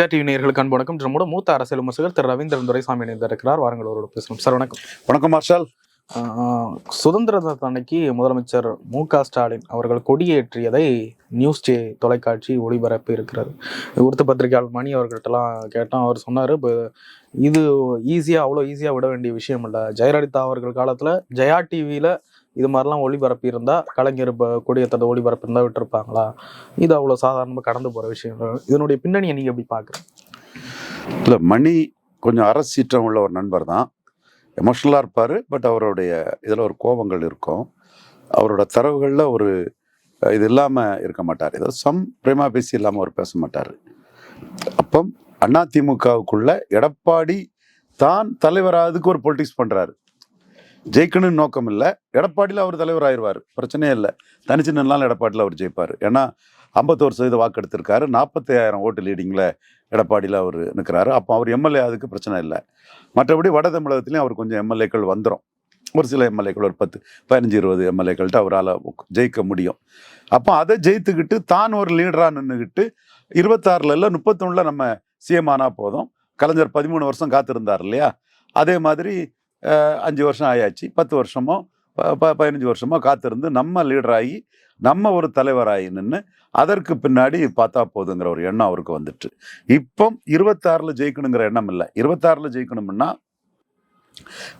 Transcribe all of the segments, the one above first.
Vijaya TV நேயர்களுக்கு அன்பு வணக்கம். நம்மோட மூத்த அரசியல் விமர்சகர் திரு ரவீந்திரன் துரைசாமி இணைந்திருக்கிறார் வாருங்கள் அவரோட பேசணும் சார் வணக்கம். வணக்கம் மார்ஷல். சுதந்திர தினத்து அன்னைக்கு முதலமைச்சர் மு க ஸ்டாலின் அவர்கள் கொடியேற்றியதை நியூஸ் ஜே தொலைக்காட்சி ஒளிபரப்பி இருக்கிறது குறித்து பத்திரிகையாளர் மணி அவர்கள்ட்டலாம் கேட்டோம். அவர் சொன்னார் இப்போ இது ஈஸியாக அவ்வளோ ஈஸியாக விட வேண்டிய விஷயம் இல்லை. ஜெயலலிதா அவர்கள் காலத்தில் ஜெயா டிவியில் இது மாதிரிலாம் ஒளிபரப்பி இருந்தால் கலைஞர் இப்போ ஒளிபரப்பு இருந்தால் விட்டுருப்பாங்களா? இது அவ்வளோ சாதாரணமாக கடந்து போகிற விஷயம் இதனுடைய பின்னணியை நீங்கள் எப்படி பார்க்குறீங்க? இல்லை மணி கொஞ்சம் அரசீற்றம் உள்ள ஒரு நண்பர் தான். எமோஷ்னலாக இருப்பார் பட் அவருடைய இதில் ஒரு கோபங்கள் இருக்கும். அவரோட தரவுகளில் ஒரு இது இல்லாமல் இருக்க மாட்டார். ஏதோ சம் பிரேமா பேசி இல்லாமல் அவர் பேச மாட்டார். அப்போ அதிமுகவுக்குள்ள எடப்பாடி தான் தலைவராதுக்கு ஒரு பொலிட்டிக்ஸ் பண்ணுறாரு ஜெயிக்கணும்னு நோக்கம் இல்லை எடப்பாடியில் அவர் தலைவர் ஆயிடுவார் பிரச்சனையே இல்லை. தனிச்சு நின்னாலும் எடப்பாடியில் அவர் ஜெயிப்பார். ஏன்னா ஐம்பத்தோரு சதவீத வாக்கு எடுத்திருக்காரு. நாற்பத்தி ஆயிரம் ஓட்டு லீடிங்கில் எடப்பாடியில் அவர் நிற்கிறாரு அப்போ அவர் எம்எல்ஏ அதுக்கு பிரச்சனை இல்லை. மற்றபடி வட தமிழகத்துலேயும் அவர் கொஞ்சம் எம்எல்ஏக்கள் வந்துடும் ஒரு சில எம்எல்ஏக்கள் ஒரு பத்து பதினஞ்சு இருபது எம்எல்ஏக்கள்கிட்ட அவரால் ஜெயிக்க முடியும். அப்போ அதை ஜெயித்துக்கிட்டு தான் ஒரு லீடராக நின்றுக்கிட்டு இருபத்தாறில் இல்லை முப்பத்தொன்னில் நம்ம சிஎம் ஆனால் போதும். கலைஞர் பதிமூணு வருஷம் காத்திருந்தார் இல்லையா? அதே மாதிரி அஞ்சு வருஷம் ஆயாச்சு. பத்து வருஷமோ ப- ப- பதினஞ்சு வருஷமோ காத்திருந்து நம்ம லீடராகி நம்ம ஒரு தலைவராகி நின்று அதற்கு பின்னாடி பார்த்தா போதுங்கிற ஒரு எண்ணம் அவருக்கு வந்துட்டு. இப்போ இருபத்தாறில் ஜெயிக்கணுங்கிற எண்ணம் இல்லை. இருபத்தாறில் ஜெயிக்கணும்னா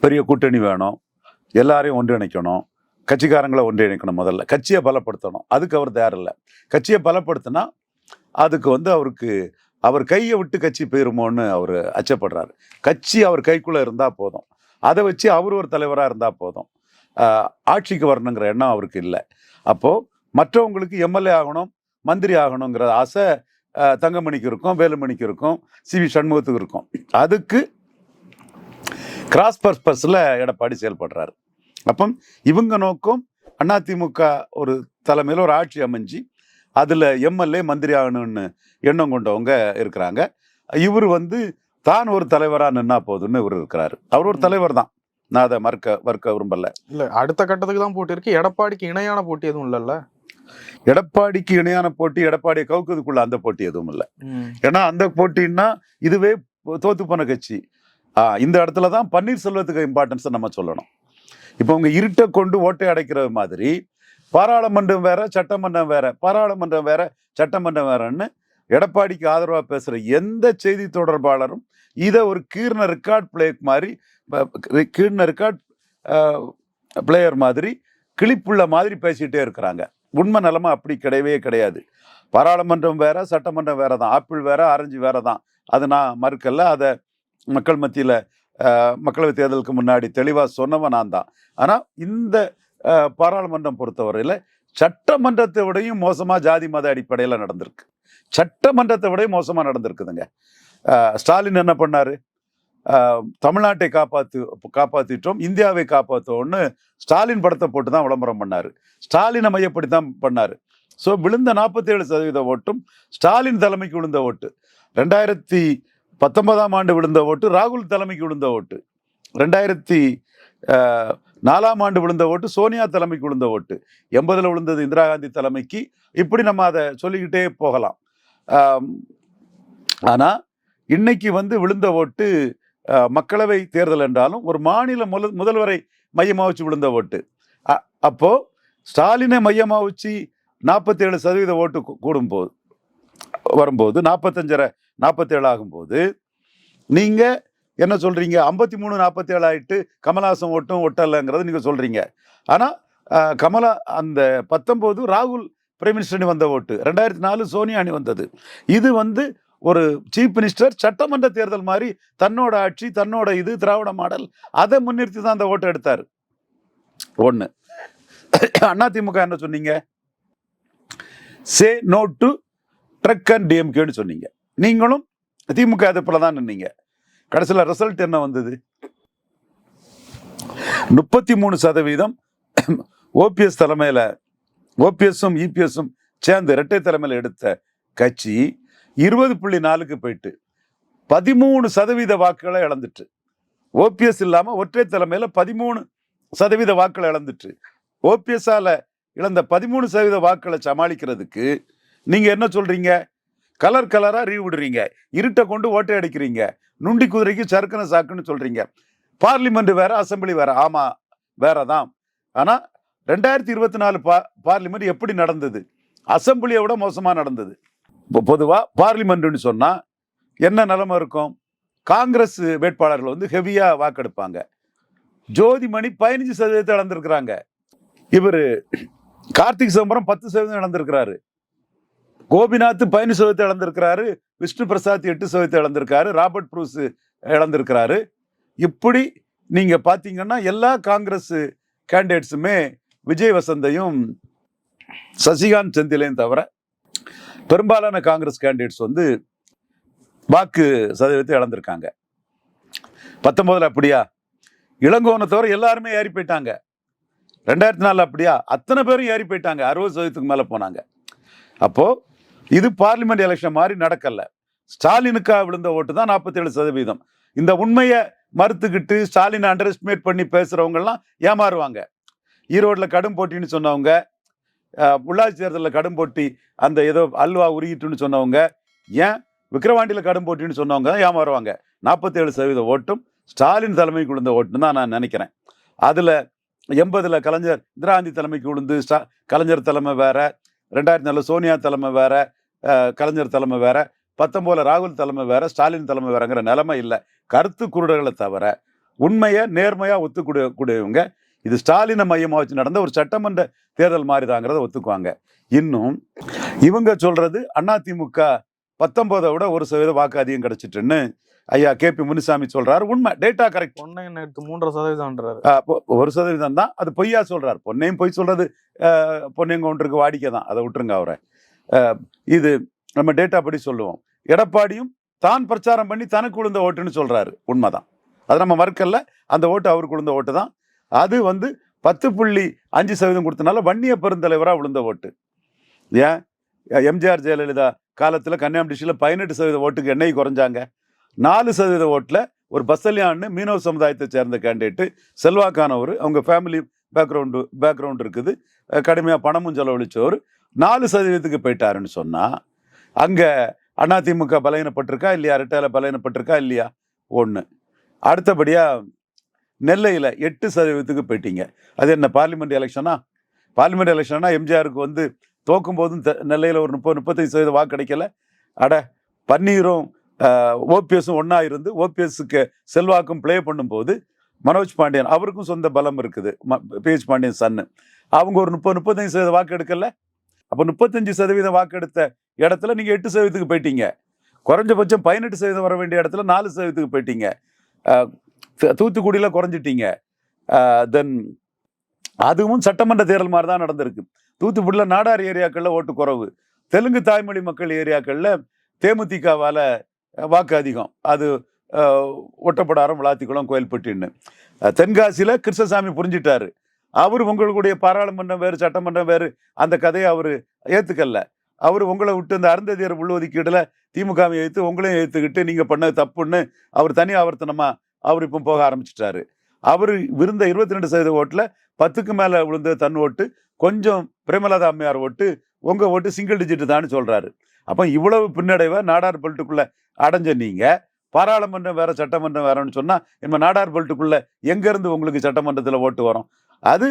பெரிய கூட்டணி வேணும். எல்லாரையும் ஒன்றிணைக்கணும். கட்சிக்காரங்களை ஒன்றிணைக்கணும் முதல்ல. கட்சியை பலப்படுத்தணும். அதுக்கு அவர் தயாரில்லை கட்சியை பலப்படுத்தினா அதுக்கு வந்து அவருக்கு அவர் கையை விட்டு கட்சி போயிருமோன்னு அவர் அச்சப்படுறாரு. கட்சி அவர் கைக்குள்ளே இருந்தால் போதும். அதை வச்சு அவர் ஒரு தலைவராக இருந்தால் போதும். ஆட்சிக்கு வரணுங்கிற எண்ணம் அவருக்கு இல்லை. அப்போது மற்றவங்களுக்கு எம்எல்ஏ ஆகணும் மந்திரி ஆகணுங்கிற ஆசை தங்கமணிக்கு இருக்கும் வேலுமணிக்கு இருக்கும் சி வி சண்முகத்துக்கு இருக்கும். அதுக்கு கிராஸ் பர்பஸில் எடப்பாடி செயல்படுறாரு. அப்போ இவங்க நோக்கம் அதிமுக ஒரு தலைமையில் ஒரு ஆட்சி அமைஞ்சு அதில் எம்எல்ஏ மந்திரி ஆகணும்னு எண்ணம் கொண்டவங்க இருக்கிறாங்க. இவர் வந்து தான் ஒரு தலைவராக நின்னா போதும்னு இவர் இருக்கிறாரு. அவர் ஒரு தலைவர் தான் நான் அதை மறுக்க மறுக்க விரும்பல. இல்ல அடுத்த கட்டத்துக்கு தான் போட்டி இருக்கு. எடப்பாடிக்கு இணையான போட்டி எதுவும் இல்லைல்ல? எடப்பாடிக்கு இணையான போட்டி எடப்பாடியை கவுக்குறதுக்குள்ள அந்த போட்டி எதுவும் இல்லை. ஏன்னா அந்த போட்டின்னா இதுவே தோத்து போன கட்சி. இந்த இடத்துல தான் பன்னீர்செல்வத்துக்கு இம்பார்ட்டன்ஸை நம்ம சொல்லணும். இப்போ உங்க இருட்டை கொண்டு ஓட்டை அடைக்கிறது மாதிரி பாராளுமன்றம் வேற சட்டமன்றம் வேற பாராளுமன்றம் வேற சட்டமன்றம் வேறன்னு எடப்பாடிக்கு ஆதரவாக பேசுகிற எந்த செய்தி தொடர்பாளரும் இதை ஒரு கீர்ண ரெக்கார்ட் பிளேக் மாதிரி கீர்ண ரெக்கார்ட் பிளேயர் மாதிரி கிளிப்புள்ள மாதிரி பேசிகிட்டே இருக்கிறாங்க. உண்மை நிலமை அப்படி கிடையவே கிடையாது. பாராளுமன்றம் வேற சட்டமன்றம் வேற தான். ஆப்பிள் வேற ஆரஞ்சு வேற தான். அது நான் மறுக்கல. அதை மக்கள் மத்தியில் மக்களவை தேர்தலுக்கு முன்னாடி தெளிவாக சொன்னவன் நான் தான். ஆனால் இந்த பாராளுமன்றம் பொறுத்தவரையில் சட்டமன்றத்தை விடையும் மோசமாக ஜாதி மத அடிப்படையில் நடந்திருக்கு. சட்டமன்றத்தை விட மோசமாக நடந்திருக்குதுங்க. ஸ்டாலின் என்ன பண்ணாரு? தமிழ்நாட்டை காப்பாத்து காப்பாற்றிட்டோம் இந்தியாவை காப்பாற்றோம்னு ஸ்டாலின் படத்தை போட்டு தான் விளம்பரம் பண்ணாரு. ஸ்டாலினை மையப்படி தான் பண்ணார். ஸோ விழுந்த நாற்பத்தேழு சதவீத ஓட்டும் ஸ்டாலின் தலைமைக்கு விழுந்த ஓட்டு. ரெண்டாயிரத்தி பத்தொன்பதாம் ஆண்டு விழுந்த ஓட்டு ராகுல் தலைமைக்கு விழுந்த ஓட்டு. ரெண்டாயிரத்தி நாலாம் ஆண்டு விழுந்த ஓட்டு சோனியா தலைமைக்கு விழுந்த ஓட்டு. எண்பதில் விழுந்தது இந்திரா காந்தி தலைமைக்கு. இப்படி நம்ம அதை சொல்லிக்கிட்டே போகலாம். ஆனால் இன்னைக்கு வந்து விழுந்த ஓட்டு மக்களவை தேர்தல் என்றாலும் ஒரு மாநில முதல் முதல்வரை மையமாக வச்சு விழுந்த ஓட்டு. அ- ஸ்டாலினை மையமாக வச்சு நாற்பத்தேழு சதவீத ஓட்டு கூடும்போது வரும்போது நாற்பத்தஞ்சரை நாற்பத்தேழு ஆகும்போது நீங்கள் என்ன சொல்கிறீங்க ஐம்பத்தி மூணு நாற்பத்தேழு ஆகிட்டு கமல்ஹாசன் ஓட்டும் ஒட்டலைங்கிறத நீங்கள் சொல்கிறீங்க ஆனால் கமலா அந்த பத்தொம்போது ராகுல் பிரைம் மினிஸ்டர் வந்த ஓட்டு. ரெண்டாயிரத்தி நாலு சோனியா அணி வந்தது. இது வந்து ஒரு சீஃப் மினிஸ்டர் சட்டமன்ற தேர்தல் மாதிரி தன்னோட ஆட்சி தன்னோட இது திராவிட மாடல் அதை முன்னிறுத்தி தான் அந்த ஓட்டை எடுத்தார். ஒன்று அதிமுக என்ன சொன்னீங்க? Say no to drug and டிஎம்கேன்னு சொன்னீங்க. நீங்களும் திமுக அது போல தான் நின்னீங்க. கடைசியில் ரிசல்ட் என்ன வந்தது? முப்பத்தி மூணு சதவீதம் ஓபிஎஸ் தலைமையில் ஓபிஎஸும் இபிஎஸும் சேர்ந்து இரட்டை தலைமையில் எடுத்த கட்சி இருபது புள்ளி நாலுக்கு போயிட்டு பதிமூணு சதவீத வாக்குகளை இழந்துட்டு ஓபிஎஸ் இல்லாமல் ஒற்றை தலைமையில் பதிமூணு சதவீத வாக்களை இழந்துட்டு ஓபிஎஸ்ஸால் இழந்த பதிமூணு சதவீத வாக்களை சமாளிக்கிறதுக்கு நீங்கள் என்ன சொல்கிறீங்க கலர் கலராக ரீ விடுறீங்க. இருட்டை கொண்டு ஓட்டை அடிக்கிறீங்க. நுண்டி குதிரைக்கு சறுக்கனை சாக்குன்னு சொல்கிறீங்க பார்லிமெண்ட் வேறு அசெம்பிளி வேறு. ஆமாம் வேற தான் ஆனால் ரெண்டாயிரத்தி இருபத்தி நாலு பா பார்லிமெண்ட் எப்படி நடந்தது? அசெம்பிளியை விட மோசமாக நடந்தது. இப்போ பொதுவாக பார்லிமெண்ட்னு சொன்னால் என்ன நிலமை இருக்கும்? காங்கிரஸ் வேட்பாளர்கள் வந்து ஹெவியாக வாக்கெடுப்பாங்க. ஜோதிமணி பதினஞ்சு சதவீதத்தை இழந்திருக்கிறாங்க. இவர் கார்த்திக் சிதம்பரம் பத்து சதவீதம் இழந்திருக்கிறாரு. கோபிநாத் பதினஞ்சு சதவீதத்தை இழந்திருக்கிறாரு. விஷ்ணு பிரசாத் எட்டு சதவீதத்தை இழந்திருக்காரு. Robert Bruce இழந்திருக்கிறாரு. இப்படி நீங்கள் பார்த்தீங்கன்னா எல்லா காங்கிரஸ் கேண்டிடேட்ஸுமே விஜய் வசந்தையும் சசிகாந்த் செந்திலையும் தவிர பெரும்பாலான காங்கிரஸ் கேண்டிடேட்ஸ் வந்து வாக்கு சதவீதத்தை இழந்திருக்காங்க. பத்தொம்போதில் அப்படியா? இளங்கோவனை தவிர எல்லாருமே ஏறி போயிட்டாங்க. ரெண்டாயிரத்தி நாலில் அப்படியா? அத்தனை பேரும் ஏறி போயிட்டாங்க. அறுபது சதவீதத்துக்கு மேலே போனாங்க. அப்போது இது பார்லிமெண்ட் எலெக்ஷன் மாதிரி நடக்கலை. ஸ்டாலினுக்காக விழுந்த ஓட்டு தான் நாற்பத்தேழு சதவீதம். இந்த உண்மையை மறுத்துக்கிட்டு ஸ்டாலினை அண்டர் எஸ்டிமேட் பண்ணி பேசுகிறவங்கெல்லாம் ஏமாறுவாங்க. ஈரோட்டில் கடும் போட்டின்னு சொன்னவங்க உள்ளாட்சி தேர்தலில் கடும் போட்டி அந்த ஏதோ அல்வா உருகிட்டுன்னு சொன்னவங்க ஏன் விக்கிரவாண்டியில் கடும் போட்டின்னு சொன்னவங்க தான் ஏமாறுவாங்க நாற்பத்தேழு சதவீத ஓட்டும் ஸ்டாலின் தலைமைக்கு விழுந்த ஓட்டுன்னு தான் நான் நினைக்கிறேன். அதில் எண்பதில் கலைஞர் இந்திரா காந்தி தலைமைக்கு விழுந்து ஸ்டா கலைஞர் தலைமை வேற ரெண்டாயிரத்தி நாலு சோனியா தலைமை வேற கலைஞர் தலைமை வேற பத்தொம்போல ராகுல் தலைமை வேற ஸ்டாலின் தலைமை வேறங்கிற நிலைமை இல்லை. கருத்து குருடர்களை தவிர உண்மையை நேர்மையாக ஒத்துக்கூடிய கூடியவங்க இது ஸ்டாலினை மையமா வச்சு நடந்த ஒரு சட்டமன்ற தேர்தல் மாதிரிதாங்கிறத ஒத்துக்குவாங்க. இன்னும் இவங்க சொல்றது அதிமுக பத்தொன்பதை விட ஒரு சதவீத வாக்கு அதிகம் கிடைச்சிட்டுன்னு ஐயா கே பி முனுசாமி சொல்றாரு. உண்மை டேட்டா கரெக்ட் பொன்னையன் எடுத்து மூன்றரை சதவீதம்ன்றாரு. ஆஹ் பொ- ஒரு சதவீதம் தான். அது பொய்யா சொல்றாரு. பொன்னையும் பொய் சொல்றது பொன்னையும் கவுண்டருக்கு வாடிக்கை தான். அதை விட்டுருங்க அவரை. இது நம்ம டேட்டா படி சொல்லுவோம். எடப்பாடியும் தான் பிரச்சாரம் பண்ணி தனக்கு விழுந்த ஓட்டுன்னு சொல்றாரு. உண்மைதான். அது நம்ம மறுக்கல்ல அந்த ஓட்டு அவருக்கு விழுந்த ஓட்டு தான். அது வந்து பத்து புள்ளி அஞ்சு சதவீதம் கொடுத்தனால வன்னிய பெருந்தலைவராக விழுந்த ஓட்டு. ஏன்? எம்ஜிஆர் ஜெயலலிதா காலத்தில் கன்னியாகுமரி டிஸ்ட்ரிக்ட்ல பதினெட்டு சதவீத ஓட்டுக்கு எண்ணெய் குறைஞ்சாங்க? நாலு சதவீத ஓட்டில் ஒரு பசல்யான்னு மீனவ சமுதாயத்தை சேர்ந்த கேண்டிடேட்டு செல்வாக்கானவர் அவங்க ஃபேமிலி பேக்ரவுண்டு பேக்ரவுண்ட் இருக்குது. கடுமையாக பணமும் செலவழித்தவர் நாலு சதவீதத்துக்கு போயிட்டாருன்னு சொன்னால் அங்கே அதிமுக பலகீனப்பட்டிருக்கா இல்லையா? ரெட்டையில பலகீனப்பட்டிருக்கா இல்லையா? ஒன்று அடுத்தபடியாக நெல்லையில் எட்டு சதவீதத்துக்கு போயிட்டீங்க. அது என்ன பார்லிமெண்ட் எலெக்ஷனா பார்லிமெண்ட் எலெக்ஷனா எம்ஜிஆருக்கு வந்து தோக்கும் போதும் தெ- ஒரு முப்பது முப்பத்தைந்து சதவீதம் வாக்கு கிடைக்கல. அட பன்னீரும் ஓபிஎஸும் ஒன்றா இருந்து ஓபிஎஸ்க்கு செல்வாக்கும் ப்ளே பண்ணும்போது மனோஜ் பாண்டியன் அவருக்கும் சொந்த பலம் இருக்குது. பிஹெச் பாண்டியன் சன்னு அவங்க ஒரு முப்பது முப்பத்தஞ்சு சதவீதம் வாக்கு எடுக்கல. அப்போ முப்பத்தஞ்சு சதவீதம் வாக்கு எடுத்த இடத்துல நீங்கள் எட்டு சதவீதத்துக்கு போயிட்டீங்க. குறைஞ்சபட்சம் பதினெட்டு சதவீதம் வர வேண்டிய இடத்துல நாலு சதவீதத்துக்கு போயிட்டீங்க. தூத்துக்குடியில் குறைஞ்சிட்டீங்க. தென் அதுவும் சட்டமன்ற தேர்தல் மாதிரி தான் நடந்திருக்கு. தூத்துக்குடியில் நாடார் ஏரியாக்களில் ஓட்டு குறைவு. தெலுங்கு தாய்மொழி மக்கள் ஏரியாக்களில் தேமுதிகவால் வாக்கு அதிகம். அது ஒட்டப்படாரம் விளாத்திக்குளம் கோயில்பட்டின்னு. தென்காசியில் கிருஷ்ணசாமி புரிஞ்சிட்டாரு. அவர் உங்களுடைய பாராளுமன்றம் வேறு சட்டமன்றம் வேறு அந்த கதையை அவர் ஏற்றுக்கல அவர் உங்களை விட்டு இந்த அருந்ததியர் உள்ஒதுக்கீடுல திமுகவை ஏற்று உங்களையும் ஏற்றுக்கிட்டு நீங்கள் பண்ண தப்புன்னு அவர் தனி ஆவர்த்தனமாக அவர் இப்போ போக ஆரம்பிச்சிட்டாரு. அவர் விருந்த இருபத்தி ரெண்டு சதவீத ஓட்டில் பத்துக்கு மேலே விழுந்த தன் ஓட்டு கொஞ்சம் பிரேமலதா அம்மையார் ஓட்டு உங்கள் ஓட்டு சிங்கிள் டிஜிட் தான் சொல்கிறாரு அப்போ இவ்வளவு பின்னடைவை நாடார் பெல்ட்டுக்குள்ளே அடைஞ்ச நீங்கள் பாராளுமன்றம் வேற சட்டமன்றம் வேறன்னு சொன்னால் நம்ம நாடார் பெல்ட்டுக்குள்ளே எங்கேருந்து உங்களுக்கு சட்டமன்றத்தில் ஓட்டு வரும்? அது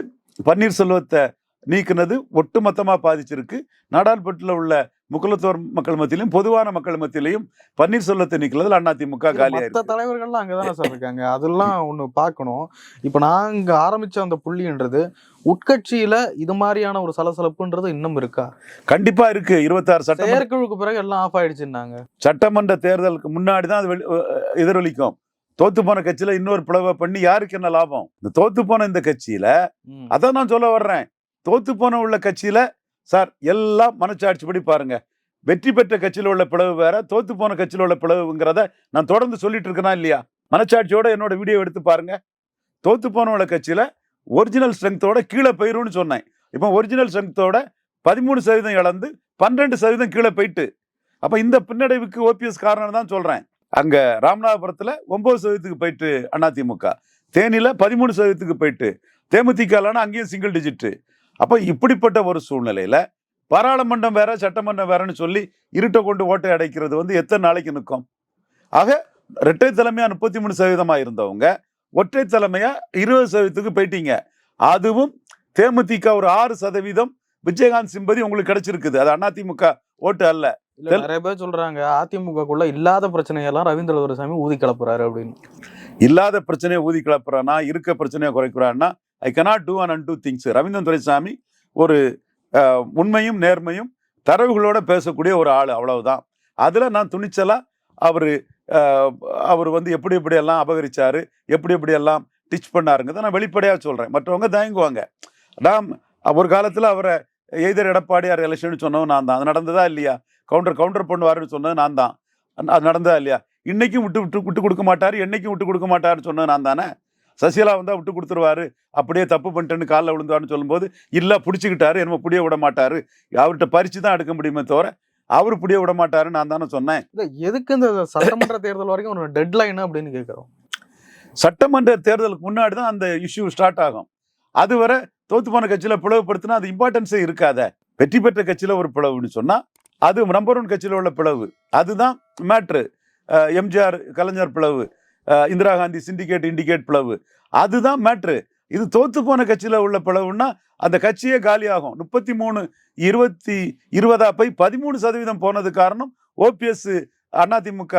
பன்னீர்செல்வத்தை நீக்கினது ஒட்டுமொத்தமாக பாதிச்சிருக்கு. நாடார்பட்டில் உள்ள முக்குலத்தோர் மக்கள் மத்தியிலும் பொதுவான மக்கள் மத்தியிலையும் பன்னீர்செல்வத்தை நீக்கிறதுல அதிமுக காலியா மத்த இருக்கு. தலைவர்கள்லாம் அங்கதானே சார் இருக்காங்க. அதெல்லாம் ஒண்ணு பார்க்கணும். இப்ப நாங்க ஆரம்பிச்ச அந்த புள்ளின்றது உட்கட்சியில இது மாதிரியான ஒரு சலசலப்புன்றது இன்னும் இருக்கா? கண்டிப்பா இருக்கு. இருபத்தாறு சட்டமன்ற செயற்குழுக்கு பிறகு எல்லாம் ஆஃப் ஆயிடுச்சுன்னாங்க. சட்டமன்ற தேர்தலுக்கு முன்னாடி தான் அது எதிரொலிக்கும். தோத்து போன கட்சியில இன்னொரு பிளவை பண்ணி யாருக்கு என்ன லாபம்? இந்த தோத்து போன இந்த கட்சியில. அதான் நான் சொல்ல வர்றேன். தோத்து போன உள்ள கட்சியில சார் எல்லாம் மனச்சாட்சிப்படி பாருங்க. வெற்றி பெற்ற கட்சியில் உள்ள பிளவு வேற தோத்து போன கட்சியில் உள்ள பிளவுங்கிறத நான் தொடர்ந்து சொல்லிட்டு இருக்கேனா இல்லையா? மனச்சாட்சியோட என்னோட வீடியோ எடுத்து பாருங்க. தோத்து போன உள்ள ஒரிஜினல் ஸ்ட்ரென்த்தோட கீழே போயிரும்னு சொன்னேன். இப்போ ஒரிஜினல் ஸ்ட்ரென்த்தோட பதிமூணு சதவீதம் இழந்து பன்னெண்டு சதவீதம் கீழே போயிட்டு. அப்போ இந்த பின்னடைவுக்கு ஓபிஎஸ் காரணம் தான் சொல்கிறேன் அங்கே ராமநாதபுரத்தில் ஒன்பது சதவீதத்துக்கு போயிட்டு அதிமுக தேனியில் பதிமூணு சதவீதத்துக்கு போயிட்டு. தேமுதிகலான அங்கேயும் சிங்கிள் டிஜிட்டு அப்ப இப்படிப்பட்ட ஒரு சூழ்நிலையில பாராளுமன்றம் வேற சட்டமன்றம் வேறன்னு சொல்லி இருட்டை கொண்டு ஓட்டை அடைக்கிறது வந்து எத்தனை நாளைக்கு நிற்கும்? ஆக இரட்டை தலைமையா முப்பத்தி மூணு சதவீதமா இருந்தவங்க ஒற்றை தலைமையா இருபது சதவீதத்துக்கு போயிட்டீங்க. அதுவும் தேமுதிக ஒரு ஆறு சதவீதம் விஜயகாந்த் சிம்பதி உங்களுக்கு கிடைச்சிருக்குது. அது அதிமுக ஓட்டு அல்ல. நிறைய பேர் சொல்றாங்க அதிமுகக்குள்ள இல்லாத பிரச்சனையெல்லாம் ரவீந்திர துரைசாமி ஊதி கிளப்புறாரு அப்படின்னு. இல்லாத பிரச்சனையை ஊதி கிளப்புறானா இருக்க பிரச்சனையை குறைக்கிறான்னா I cannot do and do things Ravindran Duraisamy ஒரு உண்மையும் நேர்மையும் தரவுகளோடு பேசக்கூடிய ஒரு ஆள் அவ்வளவுதான். அதில் நான் துணிச்சலாக அவர் அவர் வந்து எப்படி எப்படி எல்லாம் எப்படி எப்படி எல்லாம் டிச் பண்ணாருங்கிறத நான் வெளிப்படையாக சொல்கிறேன் மற்றவங்க தயங்குவாங்க. நாம் ஒரு காலத்தில் அவரை எய்தர் எடப்பாடியார் எலெக்ஷன் சொன்னவன் நான் தான். அது நடந்ததா இல்லையா? கவுண்டர் கவுண்டர் பண்ணுவாருன்னு சொன்னது நான் தான். அது நடந்ததா இல்லையா? இன்றைக்கும் விட்டு விட்டு விட்டு கொடுக்க மாட்டார் என்னைக்கும் விட்டு கொடுக்க மாட்டாருன்னு சொன்னது நான் தானே? சசிகலா வந்தா விட்டு கொடுத்துருவாரு. அப்படியே தப்பு பண்ணிட்டேன்னு காலில் விழுந்தாருன்னு சொல்லும்போது இல்ல பிடிச்சிக்கிட்டாரு என்னமோ புடிய விட மாட்டாரு. அவர்கிட்ட பறிச்சு தான் எடுக்க முடியுமே தவிர அவர் புடிய விட மாட்டாரு நான் தானே சொன்னேன். இல்ல எதுக்கு இந்த சட்டமன்ற தேர்தல் வரைக்கும் ஒரு டெட்லைன் அப்படின்னு கேட்கிறோம் சட்டமன்ற தேர்தலுக்கு முன்னாடி தான் அந்த இஷ்யூ ஸ்டார்ட் ஆகும். அதுவரை தோத்து போன கட்சியில பிளவுபடுத்தினா அது இம்பார்ட்டன்ஸே இருக்காத. வெற்றி பெற்ற கட்சியில ஒரு பிளவுன்னு சொன்னா அது நம்பர் ஒன் கட்சியில உள்ள பிளவு. அதுதான் மேட்ரு எம்ஜிஆர் கலைஞர் பிளவு. இந்திரா காந்தி சிண்டிகேட் இண்டிகேட் பிளவு. அதுதான் மேட்ரு இது தோத்து போன கட்சியில் உள்ள பிளவுன்னா அந்த கட்சியே காலியாகும். முப்பத்தி மூணு இருபத்தி இருபதா போய் பதிமூணு சதவீதம் போனது காரணம் ஓபிஎஸ் அதிமுக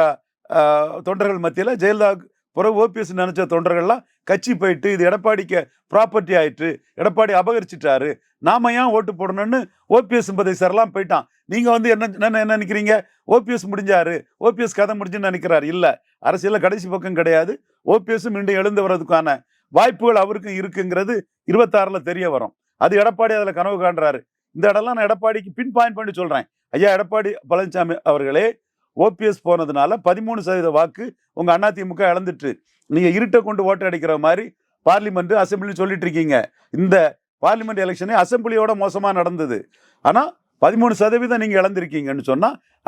தொண்டர்கள் மத்தியில் ஜெயலலிதா பிறகு ஓபிஎஸ் நினைச்ச தொண்டர்கள்லாம் கட்சி போயிட்டு இது எடப்பாடிக்கு ப்ராப்பர்ட்டி ஆயிட்டு எடப்பாடி அபகரிச்சிட்டாரு நாம ஏன் ஓட்டு போடணும்னு ஓபிஎஸ் சிம்பதை சார்லாம் போயிட்டான். நீங்கள் வந்து என்ன என்ன என்ன நினைக்கிறீங்க? ஓபிஎஸ் முடிஞ்சாரு. ஓபிஎஸ் கதை முடிஞ்சுன்னு நினைக்கிறாரு. இல்லை அரசியலில் கடைசி பக்கம் கிடையாது. ஓபிஎஸும் மீண்டும் எழுந்து வர்றதுக்கான வாய்ப்புகள் அவருக்கும் இருக்குங்கிறது இருபத்தாறில் தெரிய வரும். அது எடப்பாடி அதில் கனவு காண்றாரு. இந்த இடம்லாம் நான் எடப்பாடிக்கு பின் பாயிண்ட் பண்ணி சொல்கிறேன் ஐயா எடப்பாடி பழனிசாமி அவர்களே ஓபிஎஸ் போனதுனால பதிமூணு சதவீத வாக்கு உங்க அதிமுக இழந்துட்டு. நீங்கள் இருட்டை கொண்டு ஓட்டு அடிக்கிற மாதிரி பார்லிமெண்ட் அசெம்பிளி சொல்லிட்டு இருக்கீங்க. இந்த பார்லிமெண்ட் எலெக்ஷனே அசெம்பிளியோட மோசமாக நடந்தது. ஆனால் பதிமூணு சதவீதம் நீங்கள் இழந்திருக்கீங்கன்னு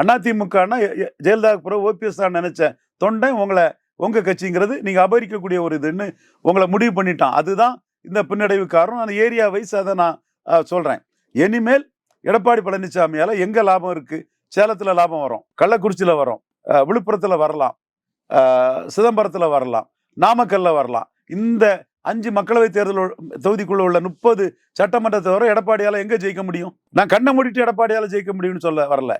அண்ணா அதிமுகனா ஜெயலலிதா பிறகு ஓபிஎஸ் தான் நினச்சேன் தொண்டை உங்களை உங்கள் கட்சிங்கிறது நீங்கள் அபகரிக்கக்கூடிய ஒரு இதுன்னு உங்களை முடிவு பண்ணிட்டான். அதுதான் இந்த பின்னடைவு காரணம். அந்த ஏரியா வைஸ் அதை நான் சொல்கிறேன் இனிமேல் எடப்பாடி பழனிசாமியால் எங்கே லாபம் இருக்குது சேலத்தில் லாபம் வரும் கள்ளக்குறிச்சியில் வரும் விழுப்புரத்தில் வரலாம் சிதம்பரத்தில் வரலாம் நாமக்கல்ல வரலாம். இந்த அஞ்சு மக்களவை தேர்தல் தொகுதிக்குள்ள உள்ள முப்பது சட்டமன்றத்தை வர எடப்பாடியால் எங்கே ஜெயிக்க முடியும்? நான் கண்ணை மூடிட்டு எடப்பாடியால் ஜெயிக்க முடியும்னு சொல்ல வரல.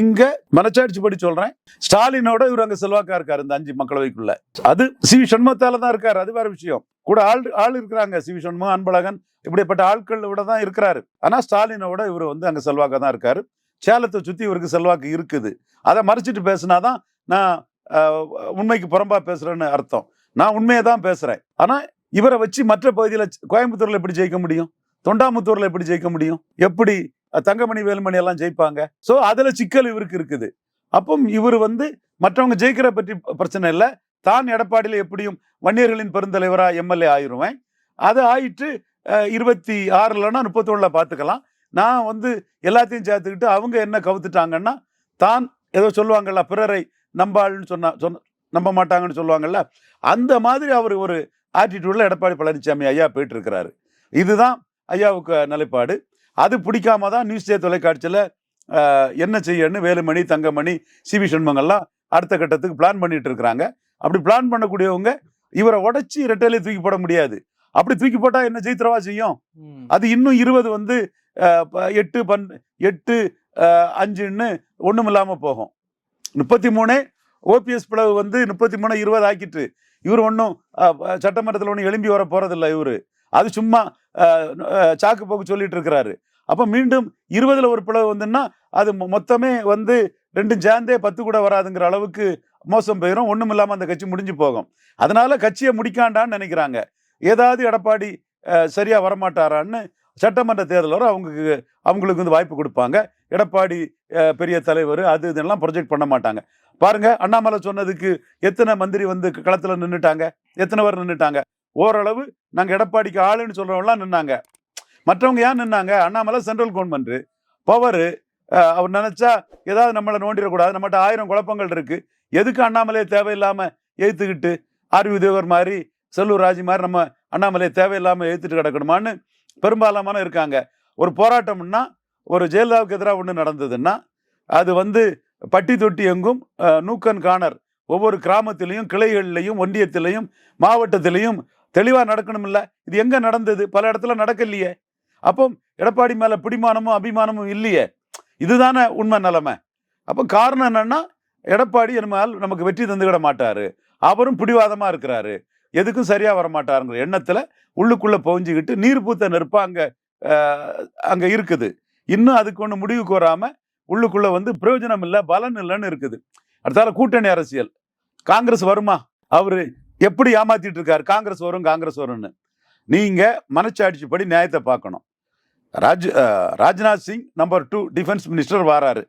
இங்க மனச்சாட்சி படி சொல்றேன். ஸ்டாலினோட இவர் அங்க செல்வாக்கா இருக்காரு இந்த அஞ்சு மக்களவைக்குள்ள. அது சி வி சண்முகத்தால தான் இருக்காரு அது வேற விஷயம். கூட ஆள் ஆள் இருக்கிறாங்க சி வி சண்முகம் அன்பழகன் இப்படிப்பட்ட ஆட்கள் விட தான் இருக்கிறாரு. ஆனா ஸ்டாலினோட இவர் வந்து அங்க செல்வாக்கா தான் இருக்காரு. சேலத்தை சுற்றி இவருக்கு செல்வாக்கு இருக்குது. அதை மறைச்சிட்டு பேசினாதான் நான் உண்மைக்கு புறம்பாக பேசுகிறேன்னு அர்த்தம். நான் உண்மையை தான் பேசுகிறேன் ஆனால் இவரை வச்சு மற்ற பகுதியில் கோயம்புத்தூரில் எப்படி ஜெயிக்க முடியும்? தொண்டாமுத்தூரில் எப்படி ஜெயிக்க முடியும்? எப்படி தங்கமணி வேலுமணி எல்லாம் ஜெயிப்பாங்க? ஸோ அதில் சிக்கல் இவருக்கு இருக்குது. அப்போ இவர் வந்து மற்றவங்க ஜெயிக்கிற பற்றி பிரச்சனை இல்லை. தான் எடப்பாடியில் எப்படியும் வன்னியர்களின் பெருந்தலைவராக எம்எல்ஏ ஆயிடுவேன் அது ஆயிட்டு இருபத்தி ஆறுலன்னா முப்பத்தொன்னில் பார்த்துக்கலாம் நான் வந்து எல்லாத்தையும் சேர்த்துக்கிட்டு அவங்க என்ன கவுத்துட்டாங்கன்னா தான் ஏதோ சொல்லுவாங்கல்ல பிறரை நம்பாள்னு சொன்னா சொன்ன நம்ப மாட்டாங்கன்னு சொல்லுவாங்கல்ல அந்த மாதிரி அவர் ஒரு ஆட்டிடியூடில் எடப்பாடி பழனிசாமி ஐயா போயிட்டு இருக்கிறாரு இதுதான் ஐயாவுக்கு நிலைப்பாடு. அது பிடிக்காம தான் நியூஸ் டே தொலைக்காட்சியில் என்ன செய்யணும்னு வேலுமணி தங்கமணி சிவி சண்முகம்லாம் அடுத்த கட்டத்துக்கு பிளான் பண்ணிட்டு இருக்கிறாங்க அப்படி பிளான் பண்ணக்கூடியவங்க இவரை உடைச்சி ரெட்டையிலே தூக்கி போட முடியாது. அப்படி தூக்கி போட்டா என்ன ஜெயித்திரவா செய்யும். அது இன்னும் இருபது வந்து எட்டு பன் எட்டு அஞ்சுன்னு ஒண்ணும் இல்லாம போகும். முப்பத்தி மூணு ஓபிஎஸ் பிளவு வந்து முப்பத்தி மூணு இருபது ஆக்கிட்டு. இவர் ஒன்றும் சட்டமன்றத்தில் ஒன்றும் எழும்பி வர போறதில்ல இவரு. அது சும்மா சாக்கு போக்கு சொல்லிட்டு இருக்கிறாரு. அப்ப மீண்டும் இருபதுல ஒரு பிளவு வந்துன்னா அது மொத்தமே வந்து ரெண்டும் சேர்ந்தே பத்து கூட வராதுங்கிற அளவுக்கு மோசம் போயிடும் ஒண்ணும் இல்லாம அந்த கட்சி முடிஞ்சு போகும். அதனால கட்சியை முடிக்காண்டான்னு நினைக்கிறாங்க. ஏதாவது எடப்பாடி சரியாக வரமாட்டாரான்னு சட்டமன்ற தேர்தல் வர அவங்களுக்கு அவங்களுக்கு வந்து வாய்ப்பு கொடுப்பாங்க. எடப்பாடி பெரிய தலைவர் அது இதெல்லாம் ப்ரொஜெக்ட் பண்ண மாட்டாங்க. பாருங்க அண்ணாமலை சொன்னதுக்கு எத்தனை மந்திரி வந்து களத்தில் நின்றுட்டாங்க எத்தனை பேர் நின்றுட்டாங்க ஓரளவு நாங்கள் எடப்பாடிக்கு ஆளுன்னு சொல்கிறவங்களாம் நின்னாங்க. மற்றவங்க ஏன் நின்னாங்க? அண்ணாமலை சென்ட்ரல் கவர்மெண்ட் பவர் அவர் நினச்சா ஏதாவது நம்மளை நோண்டிடக்கூடாது. நம்மகிட்ட ஆயிரம் குழப்பங்கள் இருக்குது எதுக்கு அண்ணாமலையை தேவையில்லாமல் ஏற்றுக்கிட்டு ஆர்வி தேவர் மாதிரி செல்லூர் ராஜி மாதிரி நம்ம அண்ணாமலை தேவையில்லாமல் எழுத்துட்டு கிடக்கணுமான்னு பெரும்பாலான இருக்காங்க. ஒரு போராட்டம்னா ஒரு ஜெயலலிதாவுக்கு எதிராக ஒன்று நடந்ததுன்னா அது வந்து பட்டி தொட்டி எங்கும் நூக்கன் காணர். ஒவ்வொரு கிராமத்திலையும் கிளைகள்லையும் ஒன்றியத்திலையும் மாவட்டத்திலையும் தெளிவாக நடக்கணும் இல்லை இது எங்கே நடந்தது? பல இடத்துல நடக்கலையே. அப்போ எடப்பாடி மேலே பிடிமானமும் அபிமானமும் இல்லையே. இதுதானே உண்மை நிலைமை. அப்போ காரணம் என்னன்னா எடப்பாடி நம்மால் நமக்கு வெற்றி தந்துவிட மாட்டார். அவரும் பிடிவாதமாக இருக்கிறாரு. எதுக்கும் சரியாக வர எண்ணத்தில் உள்ளுக்குள்ளே உள்ளுக்குள்ள புகுஞ்சுக்கிட்டு நீர் பூத்த நெருப்பா அங்கே அங்கே இருக்குது. இன்னும் அதுக்கு ஒன்று முடிவுக்கு கோராமல் உள்ளுக்குள்ளே வந்து பிரயோஜனம் இல்லை பலன் இல்லைன்னு இருக்குது. அடுத்தால கூட்டணி அரசியல். காங்கிரஸ் வருமா? அவர் எப்படி ஏமாத்திட்டு இருக்காரு? காங்கிரஸ் வரும் காங்கிரஸ் வரும்னு. நீங்க மனச்சாட்சிப்படி நியாயத்தை பார்க்கணும். Raj Rajnath Singh number two defence minister வாராரு.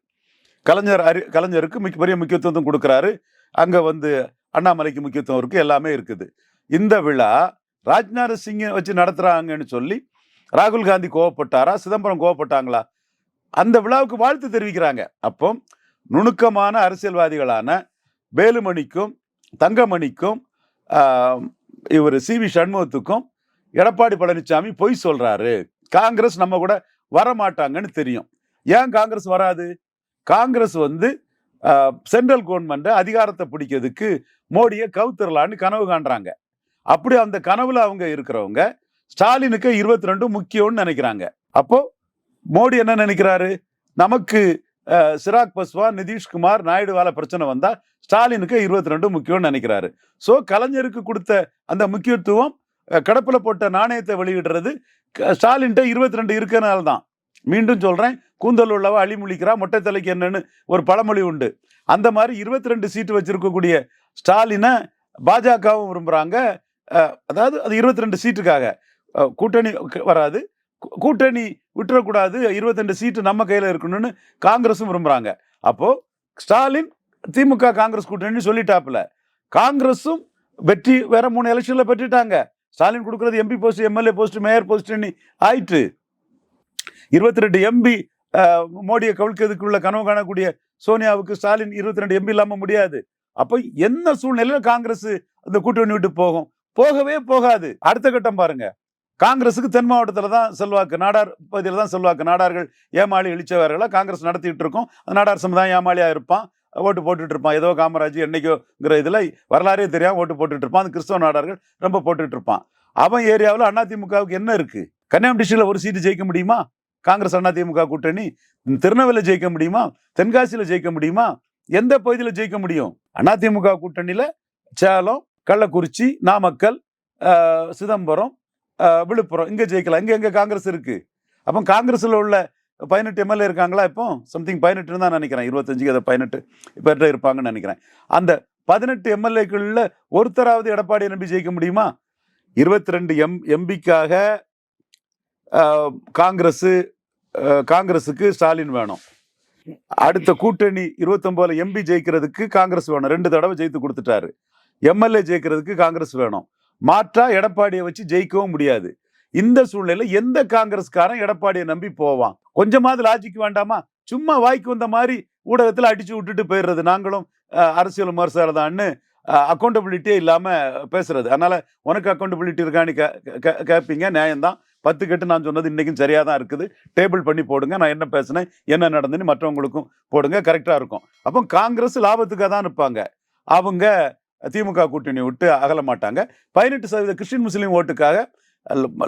கலைஞர் அறி கலைஞருக்கு மிக பெரிய முக்கியத்துவம் கொடுக்குறாரு. அங்கே வந்து அண்ணாமலைக்கு முக்கியத்துவம் இருக்குது எல்லாமே இருக்குது. இந்த விழா ராஜ்நாத் சிங்கை வச்சு நடத்துகிறாங்கன்னு சொல்லி ராகுல் காந்தி கோவப்பட்டாரா சிதம்பரம் கோவப்பட்டாங்களா? அந்த விழாவுக்கு வாழ்த்து தெரிவிக்கிறாங்க. அப்போ நுணுக்கமான அரசியல்வாதிகளான வேலுமணிக்கும் தங்கமணிக்கும் இவர் சி வி சண்முகத்துக்கும் எடப்பாடி பழனிசாமி பொய் சொல்கிறாரு காங்கிரஸ் நம்ம கூட வர மாட்டாங்கன்னு தெரியும். ஏன் காங்கிரஸ் வராது? காங்கிரஸ் வந்து சென்ட்ரல் கவர்மெண்ட்டை அதிகாரத்தை பிடிக்கிறதுக்கு மோடியை கவுத்துறலான்னு கனவு காண்றாங்க. அப்படி அந்த கனவுல அவங்க இருக்கிறவங்க ஸ்டாலினுக்கு இருபத்தி ரெண்டு முக்கியம்னு நினைக்கிறாங்க. அப்போ மோடி என்ன நினைக்கிறாரு? நமக்கு சிராக் பஸ்வான் நிதிஷ்குமார் நாயுடுவால பிரச்சனை வந்தா ஸ்டாலினுக்கு இருபத்தி ரெண்டு முக்கியம்னு நினைக்கிறாரு. ஸோ கலைஞருக்கு கொடுத்த அந்த முக்கியத்துவம் கடப்பில் போட்ட நாணயத்தை வெளியிடுறது க- ஸ்டாலின்ட்ட இருபத்தி ரெண்டு இருக்கனால தான் மீண்டும் சொல்றேன் கூந்தல் உள்ளவ அழிமுழிக்கிறா மொட்டை தலைக்கு என்னன்னு ஒரு பழமொழி உண்டு. அந்த மாதிரி இருபத்தி ரெண்டு சீட்டு வச்சிருக்கக்கூடிய ஸ்டாலினை பாஜகவும் விரும்புகிறாங்க அதாவது அது இருபத்தி ரெண்டு சீட்டுக்காக கூட்டணி வராது. கூட்டணி விட்டுறக்கூடாது. இருபத்தெண்டு சீட்டு நம்ம கையில் இருக்கணும்னு காங்கிரஸும் விரும்புகிறாங்க அப்போது ஸ்டாலின் திமுக காங்கிரஸ் கூட்டணி சொல்லிட்டாப்புல. காங்கிரஸும் வெற்றி வேற மூணு எலெக்ஷனில் பெற்றுட்டாங்க. ஸ்டாலின் கொடுக்குறது MP post MLA post mayor போஸ்ட்னு ஆயிட்டு இருபத்தி ரெண்டு எம்பி மோடியை கவிழ்க்கிறதுக்குள்ள கனவு காணக்கூடிய சோனியாவுக்கு ஸ்டாலின் இருபத்தி ரெண்டு எம்பி இல்லாமல் முடியாது. அப்போ என்ன சூழ்நிலையில் காங்கிரஸ் அந்த கூட்டணி விட்டு போகும்? போகவே போகாது. அடுத்த கட்டம் பாருங்க. காங்கிரஸுக்கு தென் மாவட்டத்தில் தான் செல்வாக்கு. நாடார் பகுதியில் தான் செல்வாக்கு. நாடார்கள் ஏமாளி இழிச்சவர்களை காங்கிரஸ் நடத்திட்டு இருக்கோம். நாடார் சமுதாயம் ஏமாளியாக இருப்பான். ஓட்டு போட்டுட்டு இருப்பான். ஏதோ காமராஜ் என்னைக்கோங்கிற இதில் வரலாறே தெரியாமல் ஓட்டு போட்டுட்டு இருப்பான். அந்த கிறிஸ்தவ நாடார்கள் ரொம்ப போட்டுட்டு இருப்பான். அவன் ஏரியாவில் அதிமுகவுக்கு என்ன இருக்கு? கன்னியாகுமரி டிஸ்ட்ரிக்ட்ல ஒரு சீட்டு ஜெயிக்க முடியுமா? காங்கிரஸ் அதிமுக கூட்டணி. திருநெல்வேலியில் ஜெயிக்க முடியுமா? தென்காசியில் ஜெயிக்க முடியுமா? எந்த பகுதியில் ஜெயிக்க முடியும்? அதிமுக கூட்டணியில் சேலம் கள்ளக்குறிச்சி நாமக்கல் சிதம்பரம் விழுப்புரம். இங்கே ஜெயிக்கலாம். இங்கே எங்கே காங்கிரஸ் இருக்குது அப்போ காங்கிரஸில் உள்ள பதினெட்டு எம்எல்ஏ இருக்காங்களா இப்போ? சம்திங் பதினெட்டுன்னு தான் நினைக்கிறேன். இருபத்தஞ்சுக்கு அதை பதினெட்டு இப்போ இருப்பாங்கன்னு நினைக்கிறேன். அந்த பதினெட்டு எம்எல்ஏக்களில் ஒருத்தராவது எடப்பாடி நம்பி ஜெயிக்க முடியுமா? இருபத்தி ரெண்டு எம் எம்பிக்காக காங்கிரஸு காங்கிரஸுக்கு ஸ்டாலின் வேணும். அடுத்த கூட்டணி இருபத்தொன்பதுல எம்பி ஜெயிக்கிறதுக்கு காங்கிரஸ் வேணும். ரெண்டு தடவை ஜெயித்து கொடுத்துட்டாரு. எம்எல்ஏ ஜெயிக்கிறதுக்கு காங்கிரஸ் வேணும். மாற்றா எடப்பாடியை வச்சு ஜெயிக்கவும் முடியாது. இந்த சூழ்நிலையில எந்த காங்கிரஸ்காரன் எடப்பாடியை நம்பி போவான்? கொஞ்சமாவது லாஜிக் வேண்டாமா? சும்மா வாய்க்கு வந்த மாதிரி ஊடகத்துல அடிச்சு விட்டுட்டு போயிடுறது. நாங்களும் அரசியல் அரசியல் விமர்சனதான்னு அக்கௌண்டபிலிட்டியே இல்லாம பேசுறது. அதனால உனக்கு அக்கௌண்டபிலிட்டி இருக்கான்னு கே- கேட்பீங்க நியாயம்தான். பத்து கட்டு நான் சொன்னது இன்னைக்கும் சரியா தான் இருக்குது. டேபிள் பண்ணி போடுங்க. நான் என்ன பேசினேன் என்ன நடந்துன்னு மற்றவங்களுக்கும் போடுங்க. கரெக்டா இருக்கும். அப்போ காங்கிரஸ் லாபத்துக்காக தான் இருப்பாங்க அவங்க திமுக கூட்டணி விட்டு அகல மாட்டாங்க. பதினெட்டு சதவீத கிறிஸ்டின் முஸ்லீம் ஓட்டுக்காக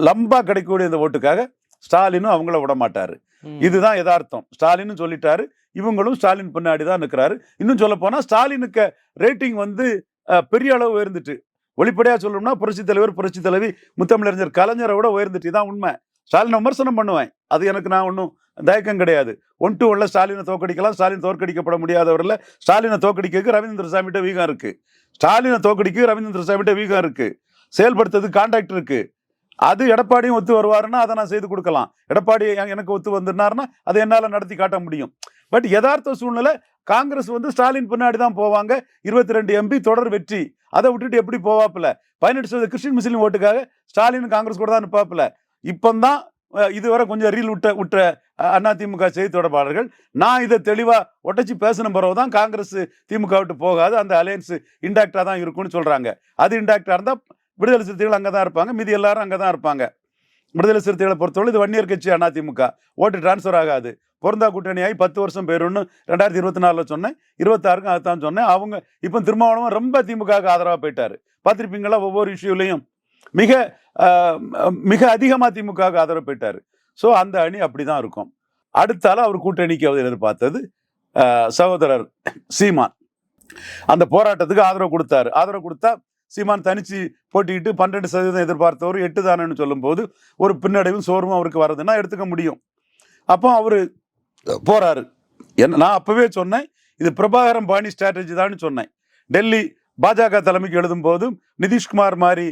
லம்பா கிடைக்கக்கூடிய இந்த ஓட்டுக்காக ஸ்டாலினும் அவங்கள விட மாட்டாரு. இதுதான் யதார்த்தம். ஸ்டாலினும் சொல்லிட்டாரு. இவங்களும் ஸ்டாலின் பின்னாடி தான் நிற்கிறாரு இன்னும் சொல்ல போனா ஸ்டாலினுக்கு ரேட்டிங் வந்து பெரிய அளவு உயர்ந்துட்டு. வெளிப்படையா சொல்லணும்னா புரட்சி தலைவர் புரட்சி தலைவி முத்தமிழறிஞர் கலைஞரை விட உயர்ந்துட்டு. தான் உண்மை. ஸ்டாலின் விமர்சனம் பண்ணுவேன். அது எனக்கு நான் ஒன்றும் தயக்கம் கிடையாது. ஒன் டு ஒன்ல ஸ்டாலினை தோக்கடிக்கலாம் ஸ்டாலின் தோற்கடிக்கப்பட முடியாதவரில் ஸ்டாலினை தோக்கடிக்க ரவீந்திர சாமிகிட்ட வீகம் இருக்கு. ஸ்டாலினை தோக்கடிக்க ரவீந்திர சாமிகிட்ட வீகம் இருக்கு. செயல்படுத்துறதுக்கு கான்ட்ராக்ட் இருக்கு. அது எடப்பாடியும் ஒத்து வருவாருன்னா அதை நான் செய்து கொடுக்கலாம். எடப்பாடி எனக்கு ஒத்து வந்துருனாருன்னா அதை என்னால் நடத்தி காட்ட முடியும். பட் யதார்த்த சூழ்நிலை காங்கிரஸ் வந்து ஸ்டாலின் பின்னாடி தான் போவாங்க. இருபத்தி ரெண்டு எம்பி தொடர் வெற்றி. அதை விட்டுட்டு எப்படி போவாப்புல? பதினெட்டு சதவீத கிறிஸ்டின் முஸ்லீம் ஓட்டுக்காக ஸ்டாலின் காங்கிரஸ் கூட தான் நிற்பாப்புல இப்பந்தான் இதுவரை கொஞ்சம் ரீல் விட்ட விட்ட அதிமுக செய்தி தொடர்பாளர்கள் நான் இதை தெளிவாக ஒட்டச்சி பேசின பிறகு தான் காங்கிரஸ் திமுக விட்டு போகாது அந்த அலையன்ஸ் இன்டாக்டாக தான் இருக்கும்னு சொல்கிறாங்க அது இன்டாக்டாக இருந்தால் விடுதலை சிறுத்தைகள் அங்கே தான் இருப்பாங்க மீதி எல்லாரும் அங்கே தான் இருப்பாங்க. விடுதலை சிறுத்தைகளை பொறுத்தவரை இது வன்னியர் கட்சி அதிமுக ஓட்டு டிரான்ஸ்ஃபர் ஆகாது. பொருந்தா கூட்டணியாகி பத்து வருஷம் பேருன்னு ரெண்டாயிரத்தி இருபத்தி நாலில் சொன்னேன் இருபத்தாறுக்கும் அதுதான் சொன்னேன். அவங்க இப்போ திருமாவளவன் ரொம்ப திமுகவுக்கு ஆதரவாக போயிட்டாரு. பார்த்துருப்பீங்களா ஒவ்வொரு இஷ்யூலையும் மிக மிக அதிகமாக திமுகவுக்கு ஆதரவு போயிட்டார். ஸோ அந்த அணி அப்படிதான் இருக்கும். அடுத்தால அவர் கூட்டணிக்கு அவர் எதிர்பார்த்தது சகோதரர் சீமான். அந்த போராட்டத்துக்கு ஆதரவு கொடுத்தாரு. ஆதரவு கொடுத்தா சீமான் தனிச்சு போட்டிக்கிட்டு பன்னெண்டு சதவீதம் எதிர்பார்த்தவர் எட்டு தானேன்னு சொல்லும்போது ஒரு பின்னடைவும் சோர்வும் அவருக்கு வர்றதுன்னா எடுத்துக்க முடியும். அப்போ அவர் போறாரு. என்ன நான் அப்பவே சொன்னேன் இது பிரபாகரம் பாணி ஸ்ட்ராட்டஜி தான் சொன்னேன். டெல்லி பாஜக தலைமைக்கு எழுதும் போதும் நிதிஷ்குமார் மாதிரி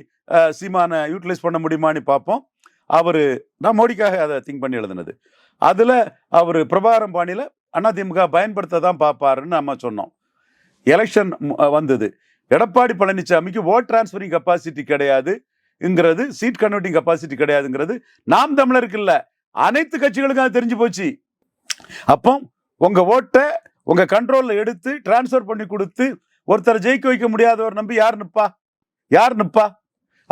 சீமானை யூட்டிலைஸ் பண்ண முடியுமான்னு பார்ப்போம். அவர் நான் மோடிக்காக அதை திங்க் பண்ணி எழுதுனது. அதில் அவர் பிரபாரம் பாணியில் அதிமுக பயன்படுத்த தான் பார்ப்பாருன்னு நம்ம சொன்னோம். எலெக்ஷன் வந்தது. எடப்பாடி பழனிசாமிக்கு ஓட் டிரான்ஸ்ஃபரிங் கெப்பாசிட்டி கிடையாதுங்கிறது சீட் கன்வெர்ட்டிங் கெப்பாசிட்டி கிடையாதுங்கிறது நாம் தமிழருக்குல்ல அனைத்து கட்சிகளுக்கும் அது தெரிஞ்சு போச்சு. அப்போ உங்கள் ஓட்டை உங்கள் கண்ட்ரோலில் எடுத்து டிரான்ஸ்ஃபர் பண்ணி கொடுத்து ஒருத்தரை ஜெயிக்க வைக்க முடியாதவர் நம்பி யார் நிப்பா? யார் நிற்பா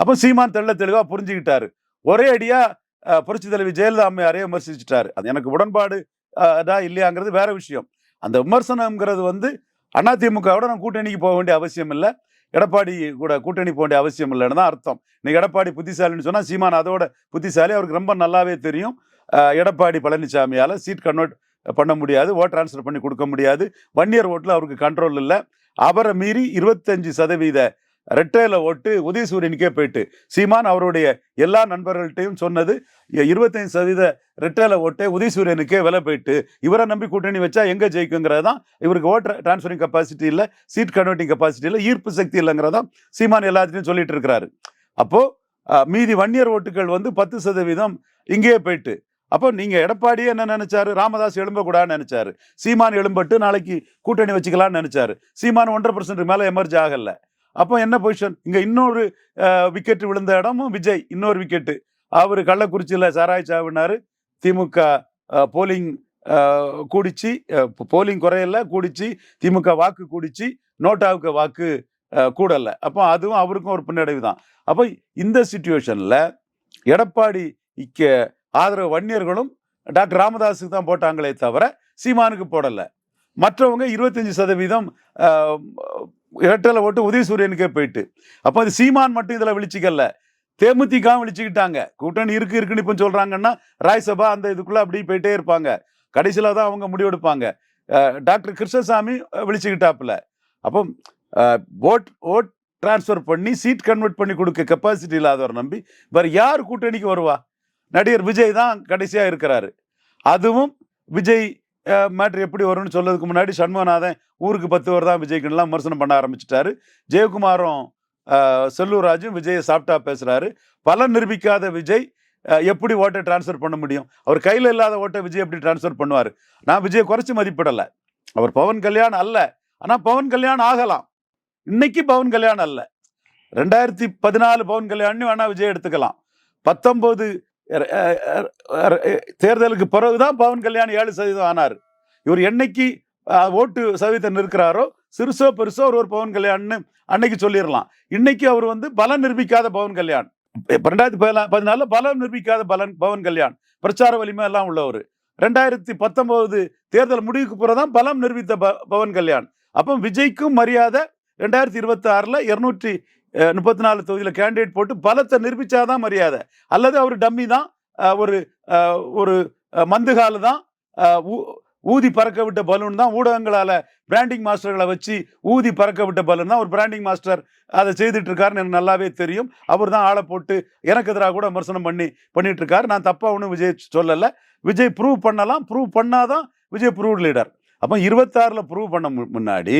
அப்போ சீமான் தெள்ள தெளிவாக புரிஞ்சுக்கிட்டாரு. ஒரே அடியாக புரட்சி தலைவி ஜெயலலிதா அம்மையாரையே விமர்சிச்சிட்டாரு. அது எனக்கு உடன்பாடு அதா இல்லையாங்கிறது வேற விஷயம். அந்த விமர்சனம்ங்கிறது வந்து அதிமுகவோட நான் கூட்டணிக்கு போக வேண்டிய அவசியம் இல்லை. எடப்பாடி கூட கூட்டணி போக வேண்டிய அவசியம் இல்லைன்னு தான் அர்த்தம். இன்னைக்கு எடப்பாடி புத்திசாலின்னு சொன்னால் சீமான் அதோட புத்திசாலி. அவருக்கு ரொம்ப நல்லாவே தெரியும். எடப்பாடி பழனிசாமியால் சீட் கன்வெர்ட் பண்ண முடியாது ஓட் ட்ரான்ஸ்ஃபர் பண்ணி கொடுக்க முடியாது. வன்னியர் ஓட்டில் அவருக்கு கண்ட்ரோல் இல்லை. அவரை மீறி இருபத்தஞ்சு சதவீத ரெட்டையில் ஓட்டு உதயசூரியனுக்கே போயிட்டு. சீமான் அவருடைய எல்லா நண்பர்கள்ட்டையும் சொன்னது இருபத்தைந்து இருபத்தஞ்சு சதவீத ரெட்டையில் ஓட்டே உதயசூரியனுக்கே விலை போயிட்டு. இவரை நம்பி கூட்டணி வச்சா எங்கே ஜெயிக்குங்கிறது தான் இவருக்கு ஓட்டர் டிரான்ஸ்ஃபரிங் கெப்பாசிட்டி இல்லை சீட் கன்வெர்ட்டிங் கெப்பாசிட்டி இல்லை ஈர்ப்பு சக்தி இல்லைங்கிறதான் சீமான் எல்லாத்தையும் சொல்லிட்டு இருக்கிறாரு. அப்போது மீதி வன்னியர் ஓட்டுகள் வந்து பத்து சதவீதம் இங்கேயே போயிட்டு. அப்போ நீங்கள் எடப்பாடியே என்ன நினச்சாரு? ராமதாஸ் எழும்பக்கூடாதுன்னு நினச்சாரு. சீமான் எழும்பட்டு நாளைக்கு கூட்டணி வச்சுக்கலாம்னு நினச்சாரு. சீமான் ஒன்றரை பர்சன்ட் மேலே எமர்ஜ் ஆகலை. அப்போ என்ன பொசிஷன் இங்கே இன்னொரு விக்கெட் விழுந்த இடமும் விஜய் இன்னொரு விக்கெட்டு அவர் கள்ளக்குறிச்சியில் சாராய் சாவினார். திமுக போலிங் கூடிச்சு போலிங் குறையல கூடிச்சு திமுக வாக்கு கூடிச்சு நோட்டாவுக்கு வாக்கு கூடலை. அப்போ அதுவும் அவருக்கும் ஒரு பின்னடைவு தான். அப்போ இந்த சுச்சுவேஷனில் எடப்பாடி இக்க ஆதரவு வன்னியர்களும் டாக்டர் ராமதாஸுக்கு தான் போட்டாங்களே தவிர சீமானுக்கு போடலை. மற்றவங்க இருபத்தஞ்சி சதவீதம் இரட்டலை ஓட்டு உதயசூரியனுக்கே போயிட்டு. அப்போ அது சீமான் மட்டும் இதில் விழிச்சிக்கல. தேமுதிக விழிச்சுக்கிட்டாங்க. கூட்டணி இருக்கு இருக்குன்னு இப்போ சொல்கிறாங்கன்னா ராய்சபா அந்த இதுக்குள்ளே அப்படி போயிட்டே இருப்பாங்க. கடைசியில் தான் அவங்க முடிவெடுப்பாங்க. டாக்டர் கிருஷ்ணசாமி விழிச்சிக்கிட்டாப்புல. விழிச்சுக்கிட்டாப்புல அப்போ ஓட் ஓட் டிரான்ஸ்ஃபர் பண்ணி சீட் கன்வெர்ட் பண்ணி கொடுக்க கெப்பாசிட்டி இல்லாதவர் நம்பி வேறு யார் கூட்டணிக்கு வருவா? நடிகர் விஜய் தான் கடைசியாக இருக்கிறாரு. அதுவும் விஜய் மேட்ரு எப்படி வரும்னு சொல்லதுக்கு முன்னாடி சண்முகநாதன் ஊருக்கு பத்து பேர் தான் விஜய்க்குலாம் விமர்சனம் பண்ண ஆரம்பிச்சிட்டாரு. ஜெயக்குமாரும் அஹ், விஜயை சாப்பிட்டா பேசுறாரு. பலன் நிரூபிக்காத விஜய் எப்படி ஓட்டை டிரான்ஸ்ஃபர் பண்ண முடியும்? அவர் கையில் இல்லாத ஓட்டை விஜய் எப்படி டிரான்ஸ்ஃபர் பண்ணுவார்? நான் விஜயை குறைச்சி மதிப்பிடலை. அவர் பவன் கல்யாண் அல்ல. ஆனால் பவன் கல்யாண் ஆகலாம். இன்னைக்கு பவன் கல்யாண் அல்ல. ரெண்டாயிரத்தி பதினாலு பவன் கல்யாண்னு வேணால் விஜய் எடுத்துக்கலாம். பத்தொம்போது தேர்தலுக்கு பிறகுதான் பவன் கல்யாண் ஏழு சதவீதம் ஆனார். இவர் என்னைக்கு ஓட்டு சதவீதம் நிற்கிறாரோ சிறுசோ பெருசோ ஒரு ஒரு பவன் கல்யாண்னு அன்னைக்கு சொல்லிடலாம் இன்னைக்கு அவர் வந்து பலம் நிரூபிக்காத பவன் கல்யாண். ரெண்டாயிரத்தி பதினா பதினாலுல பலம் நிரூபிக்காத பலன் பவன் கல்யாண். பிரச்சார வலிமை எல்லாம் உள்ளவர். ரெண்டாயிரத்தி பத்தொன்பது தேர்தல் முடிவுக்கு பிறகுதான் பலம் நிரூபித்த ப- பவன் கல்யாண். அப்போ விஜய்க்கும் மரியாதை ரெண்டாயிரத்தி இருபத்தி ஆறில் இருநூற்றி முப்பத்தி நாலு தொகுதியில் கேண்டிடேட் போட்டு பலத்தை நிரூபித்தாதான் மரியாதை. அல்லது அவர் டம்மி தான் ஒரு ஒரு அஹ், மந்துகாலு தான் ஊ- ஊதி பறக்க விட்ட பலூன் தான் ஊடகங்களால் பிராண்டிங் மாஸ்டர்களை வச்சு ஊதி பறக்க விட்ட பலூன் தான் ஒரு பிராண்டிங் மாஸ்டர் அதை செய்துட்டு இருக்காருன்னு எனக்கு நல்லாவே தெரியும். அவர் தான் ஆளை போட்டு எனக்கு எதிராக கூட விமர்சனம் பண்ணி பண்ணிட்டு இருக்காரு நான் தப்பாக ஒன்றும் விஜய் சொல்லலை. விஜய் ப்ரூவ் பண்ணலாம். ப்ரூவ் பண்ணாதான் விஜய் ப்ரூவ் லீடர் அப்போ இருபத்தாறில் ப்ரூவ் பண்ண முன்னாடி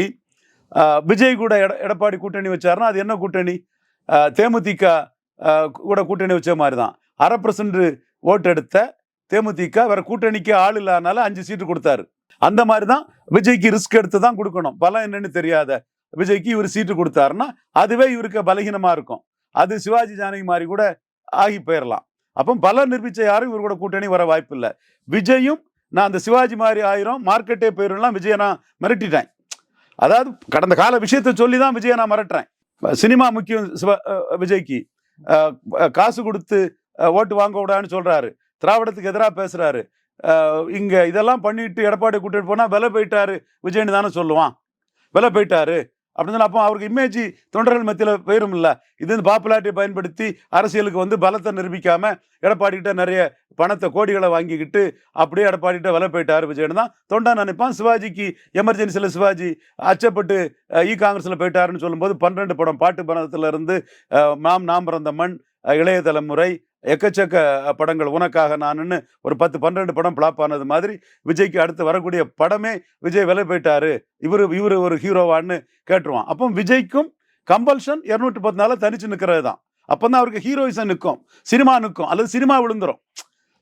விஜய் கூட எட எடப்பாடி கூட்டணி வச்சாருன்னா அது என்ன கூட்டணி? தேமுதிக கூட கூட்டணி வச்ச மாதிரி தான் அரை பர்சன்ட் ஓட்டு எடுத்த தேமுதிக வேற கூட்டணிக்கு ஆள் இல்லாதனால அஞ்சு சீட்டு கொடுத்தாரு. அந்த மாதிரி தான் விஜய்க்கு ரிஸ்க் எடுத்து தான் கொடுக்கணும். பலம் என்னன்னு தெரியாத விஜய்க்கு இவர் சீட்டு கொடுத்தாருன்னா அதுவே இவருக்கு பலகீனமாக இருக்கும். அது சிவாஜி ஜானகி மாதிரி கூட ஆகி போயிடலாம் அப்போ பலம் நிரூபிச்ச யாரும் இவர் கூட கூட்டணி வர வாய்ப்பு இல்லை. விஜயும் நான் அந்த சிவாஜி மாதிரி ஆயிரும் மார்க்கெட்டே போயிடும்லாம் விஜயை நான் மிரட்டிட்டேன். அதாவது கடந்த கால விஷயத்தை சொல்லி தான் விஜயை நான் மிரட்டுறேன். சினிமா முக்கியம் சிவ விஜய்க்கு. காசு கொடுத்து ஓட்டு வாங்க விடான்னு சொல்கிறாரு திராவிடத்துக்கு எதிராக பேசுகிறாரு இங்கே இதெல்லாம் பண்ணிட்டு எடப்பாடி கூட்டிட்டு போனால் விலை போயிட்டாரு விஜய்னு தானே சொல்லுவான். விலை போயிட்டாரு. அப்படின்னு சொல்லி அப்போ அவருக்கு இமேஜ் தொண்டர்கள் மத்தியில் போயிடும் இல்லை இது வந்து பாப்புலாரிட்டியை பயன்படுத்தி அரசியலுக்கு வந்து பலத்தை நிரூபிக்காமல் எடப்பாடி கிட்ட நிறைய பணத்தை கோடிகளை வாங்கிக்கிட்டு அப்படியே எடப்பாடிட்ட வலை போயிட்டார் போயிட்டாரு விஜய்னு தான். தொண்டா நினைப்பான். சிவாஜிக்கு எமர்ஜென்சியில் சிவாஜி அச்சப்பட்டு இ காங்கிரஸில் போயிட்டாருன்னு சொல்லும்போது பன்னிரெண்டு படம் பாட்டு படத்துல இருந்து மாம் நாம் பிறந்த மண் இளைய தலைமுறை எக்கச்சக்க படங்கள் உனக்காக நானுன்னு ஒரு பத்து பன்னெண்டு படம் ஃப்ளாப் ஆனது மாதிரி விஜய்க்கு அடுத்து வரக்கூடிய படமே விஜய் விலை போயிட்டாரு. இவரு இவரு ஒரு ஹீரோவான்னு கேட்டுருவான். அப்போ விஜய்க்கும் கம்பல்ஷன் இரநூற்றி பத்து நாளில் தனிச்சு நிற்கிறது தான் அப்போ தான் அவருக்கு ஹீரோயிசம் நிற்கும் சினிமா நிற்கும் அல்லது சினிமா விழுந்துரும்.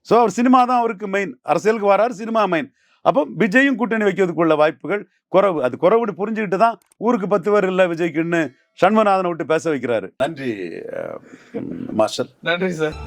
ஸோ அவர் சினிமா தான் அவருக்கு மெயின் அரசியலுக்கு வராரு சினிமா மெயின் அப்போ விஜயும் கூட்டணி வைக்கிறதுக்குள்ள வாய்ப்புகள் குறைவு. அது குறைவுன்னு புரிஞ்சுக்கிட்டு தான் ஊருக்கு பத்து பேர் இல்லை விஜய்க்குன்னு சண்முகநாதனை விட்டு பேச வைக்கிறாரு. நன்றி மாஸ்டர். நன்றி சார்.